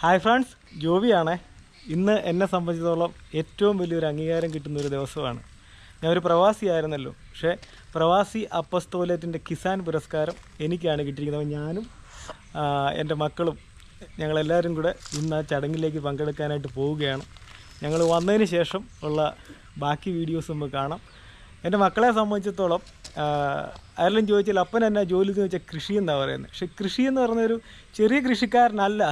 Hi friends ജോബിയാണേ ഇന്ന് എന്നെ സംബന്ധിച്ചിടത്തോളം ഏറ്റവും വലിയൊരു അംഗീകാരം കിട്ടുന്ന ഒരു ദിവസമാണ്. ഞാൻ ഒരു പ്രവാസിയായിരുന്നല്ലോ. പക്ഷേ പ്രവാസി അപ്പസ്തോലത്തിന്റെ കിസാൻ പുരസ്കാരം എനിക്കാണ് കിട്ടിയിരിക്കുന്നത്. ഞാനും എന്റെ മക്കളും ഞങ്ങളെല്ലാവരും കൂടെ ഇന്ന് ആ ചടങ്ങിലേക്ക് പങ്കെടുക്കാനായിട്ട് പോവുകയാണ്. ഞങ്ങൾ വന്നതിന് ശേഷം ഉള്ള ബാക്കി വീഡിയോസ് നമുക്ക് കാണാം. എന്റെ മക്കളെ സംബന്ധിച്ചിടത്തോളം ആരെല്ലാം ചോദിച്ചാൽ അപ്പൻ എന്നാ ജോലി എന്ന് വെച്ചാൽ കൃഷി എന്നാണ് പറയുന്നത്? പക്ഷെ കൃഷി എന്ന് പറഞ്ഞൊരു ചെറിയ കൃഷിക്കാരനല്ല.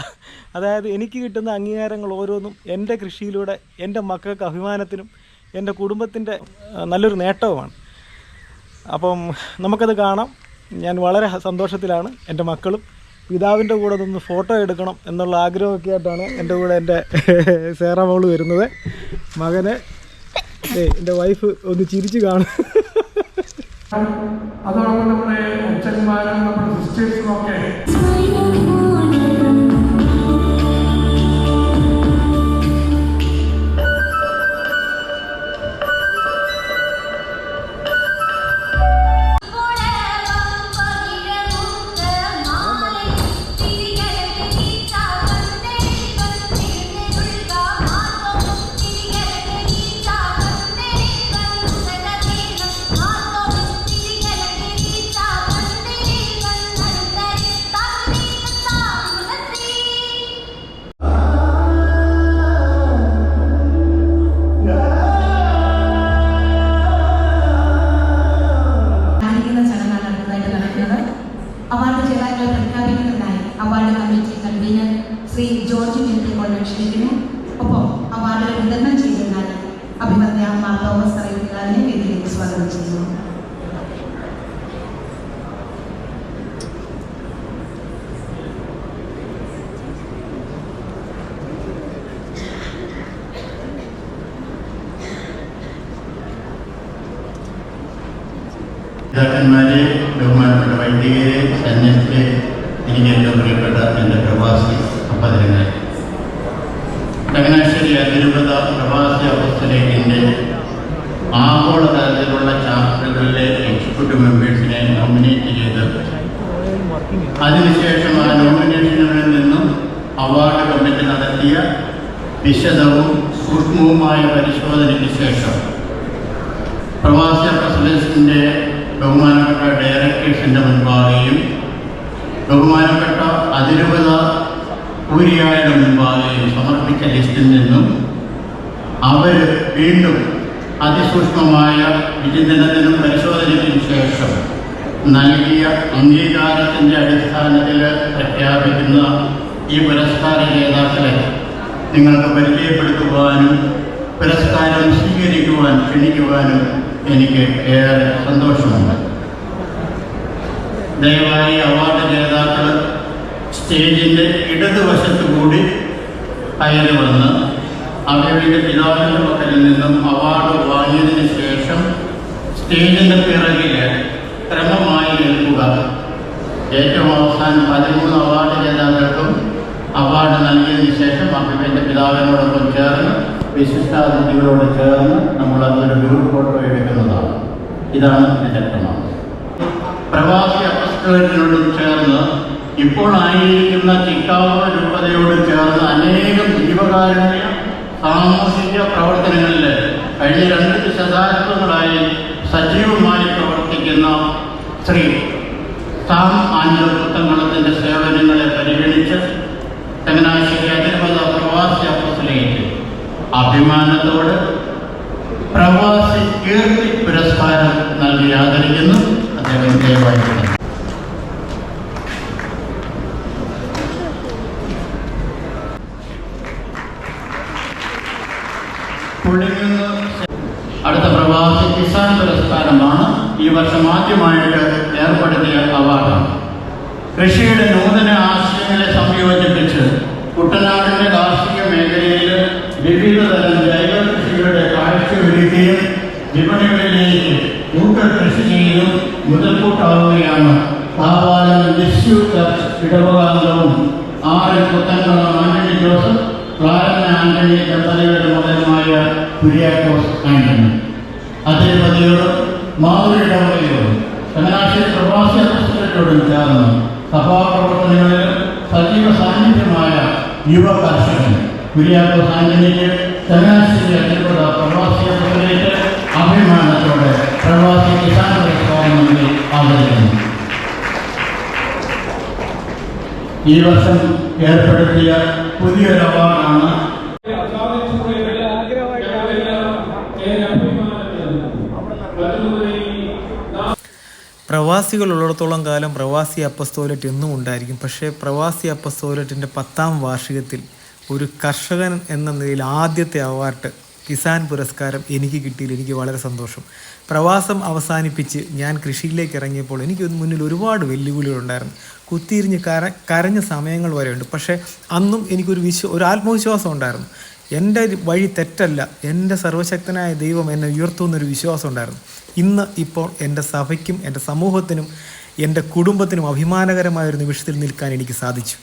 അതായത് എനിക്ക് കിട്ടുന്ന അംഗീകാരങ്ങൾ ഓരോന്നും എന്റെ കൃഷിയിലൂടെ എന്റെ മക്കൾക്ക് അഭിമാനത്തിനും എന്റെ കുടുംബത്തിന്റെ നല്ലൊരു നേട്ടവുമാണ്. അപ്പം നമുക്കത് കാണാം. ഞാൻ വളരെ സന്തോഷത്തിലാണ് എന്റെ മക്കളും പിതാവിന്റെ കൂടെ നിന്ന് ഫോട്ടോ എടുക്കണം എന്നുള്ള ആഗ്രഹമൊക്കെ ആയിട്ടാണ് എന്റെ കൂടെ എന്റെ സേറ വരുന്നത്. മകനെ എന്റെ വൈഫ് ഒന്ന് ചിരിച്ചു കാണും. അതോടൊപ്പം നമ്മുടെ അച്ഛന്മാരും നമ്മുടെ സിസ്റ്റേഴ്സും ഒക്കെ അവാർഡ് ജേതാക്കളെ പ്രഖ്യാപിക്കുന്നതിനായി award committee convener Shri George Milky ക്ഷണിക്കുന്നു ഒപ്പം അവാർഡ് വിതരണം ചെയ്യുന്നതിനായി അഭിമന്യ മാർ തോമസ് അറിയിക്കാരനെ വേദിയിലേക്ക് സ്വാഗതം ചെയ്യുന്നു. നേതാക്കന്മാരെ ബഹുമാനപ്പെട്ട വൈദികരെ സന്യസ്തരെ എനിക്ക് ഏറ്റവും പ്രിയപ്പെട്ട എന്റെ പ്രവാസി അപ്പതിരങ്ങളെ ചങ്ങനാശ്ശേരി അതിരൂപത പ്രവാസി അവസ്ഥയിലേക്കിന്റെ ആഗോളതലത്തിലുള്ള ചാപ്റ്ററുകളിലെ എക്സിക്യൂട്ടീവ് മെമ്പേഴ്സിനെ നോമിനേറ്റ് ചെയ്ത് അതിനുശേഷം ആ നോമിനേഷനുകളിൽ നിന്നും അവാർഡ് കമ്മിറ്റി നടത്തിയ വിശദവും സൂക്ഷ്മവുമായ പരിശോധനയ്ക്ക് ശേഷം പ്രവാസി പ്രസിഡൻസിന്റെ ബഹുമാനപ്പെട്ട ഡയറക്ടേഴ്സിന്റെ മുൻപാകെയും ബഹുമാനപ്പെട്ട അതിരൂപത കൂരിയായുടെ മുൻപാകെയും സമർപ്പിച്ച ലിസ്റ്റിൽ നിന്നും അവർ വീണ്ടും അതിസൂക്ഷ്മമായ വിചിന്തനത്തിനും പരിശോധനയ്ക്കും ശേഷം നൽകിയ അംഗീകാരത്തിന്റെ അടിസ്ഥാനത്തിൽ പ്രഖ്യാപിക്കുന്ന ഈ പുരസ്കാര ജേതാക്കളെ നിങ്ങൾക്ക് പരിചയപ്പെടുത്തുവാനും പുരസ്കാരം സ്വീകരിക്കുവാൻ ക്ഷണിക്കുവാനും എനിക്ക് ഏറെ സന്തോഷമുണ്ട്. ദയവായി അവാർഡ് ജേതാക്കൾ സ്റ്റേജിന്റെ ഇടതുവശത്ത് കൂടി കയറി വന്ന് അവരുടെ പിതാവിന്റെ പക്കലിൽ നിന്നും അവാർഡ് വാങ്ങിയതിന് ശേഷം സ്റ്റേജിന്റെ പിറകിൽ ക്രമമായി നിൽക്കുക ഏറ്റവും അവസാനം പതിമൂന്ന് അവാർഡ് ജേതാക്കൾക്കും അവാർഡ് നൽകിയതിന് ശേഷം അഭിമന്റെ പിതാവിനോടൊപ്പം ചേർന്ന് വിശിഷ്ടാതിഥികളോട് ചേർന്ന് നമ്മൾ അതിനൊരു ഗ്രൂപ്പ് ഫോട്ടോ എടുക്കുന്നതാണ്. ഇതാണ് ഇതിന്റെ ക്രമം പ്രവാസി അപ്പസ്തോലിനോടും ചേർന്ന് ഇപ്പോൾ ആയിരിക്കുന്ന ചിക്കാവ് രൂപതയോട് ചേർന്ന് അനേകം ജീവകാരുണ്യ സാമൂഹിക പ്രവർത്തനങ്ങളിൽ കഴിഞ്ഞ രണ്ട് ദശാബ്ദങ്ങളായി സജീവമായി പ്രവർത്തിക്കുന്ന ശ്രീ സാം ആഞ്ചോ പുത്തങ്കളത്തിന്റെ സേവനങ്ങളെ പരിഗണിച്ച് അപ്പസിലേക്ക് അഭിമാനത്തോട് പ്രവാസി കീർത്തി പുരസ്കാരം നൽകി ആദരിക്കുന്നു. അദ്ദേഹം ദയവായി അടുത്ത പ്രവാസി കിസാൻ പുരസ്കാരമാണ്. ഈ വർഷം ആദ്യമായിട്ട് ഏർപ്പെടുത്തിയ അവാർഡ് കൃഷിയുടെ നൂതന ആശയങ്ങളെ സംയോജിപ്പിച്ച് വിപണികളിലേക്ക് കൂട്ടർ കൃഷി ചെയ്തും മുതൽക്കൂട്ടാവുകയാണ്. താപാലം ലിസ്യു ചർച്ച് ഇടവകാംഗവും ആറ് പുത്തങ്ങളും ആന്റണി ജോസഫ് ക്ലാരൻ ആന്റണി ദമ്പതികളുടെ മകനുമായ കുര്യാക്കോസ് ആന്റണി. അതിരുപതിയോടും മാവൂരിടവകയോടും ചങ്ങനാശ്ശേരി പ്രവാസി അധ്യക്ഷരോടും ചേർന്ന് സഭാപ്രവർത്തനങ്ങളിൽ സജീവ സാന്നിധ്യമായ യുവ കർഷകൻ കുര്യാക്കോസ് ആന്റണിക്ക് ചങ്ങനാശ്ശേരി അച്ഛൻപുഴ പ്രവാസി അസോസിയേറ്റ് അഭിമാനത്തോടെ പ്രവാസി കിസാൻ നൽകി ആദരിക്കുന്നു ഈ വർഷം ഏർപ്പെടുത്തിയ പുതിയൊരു അവാർഡാണ് പ്രവാസികൾ ഉള്ളിടത്തോളം കാലം പ്രവാസി അപ്പസ്തോലറ്റ് എന്നും ഉണ്ടായിരിക്കും. പക്ഷേ പ്രവാസി അപ്പസ്തോലറ്റിന്റെ പത്താം വാർഷികത്തിൽ ഒരു കർഷകൻ എന്ന നിലയിൽ ആദ്യത്തെ അവാർഡ് കിസാൻ പുരസ്കാരം എനിക്ക് കിട്ടിയതിൽ എനിക്ക് വളരെ സന്തോഷം. പ്രവാസം അവസാനിപ്പിച്ച് ഞാൻ കൃഷിയിലേക്ക് ഇറങ്ങിയപ്പോൾ എനിക്ക് മുന്നിൽ ഒരുപാട് വെല്ലുവിളികളുണ്ടായിരുന്നു കുത്തിയിരിഞ്ഞ് കര കരഞ്ഞ സമയങ്ങൾ വരെയുണ്ട് പക്ഷേ അന്നും എനിക്കൊരു വിശ്വ ഒരു ആത്മവിശ്വാസം ഉണ്ടായിരുന്നു. എന്റെ വഴി തെറ്റല്ല എന്റെ സർവശക്തനായ ദൈവം എന്നെ ഉയർത്തുമെന്നൊരു വിശ്വാസം ഉണ്ടായിരുന്നു. ഇന്ന് ഇപ്പോൾ എന്റെ സഭയ്ക്കും എന്റെ സമൂഹത്തിനും എന്റെ കുടുംബത്തിനും അഭിമാനകരമായ ഒരു നിമിഷത്തിൽ നിൽക്കാൻ എനിക്ക് സാധിച്ചു.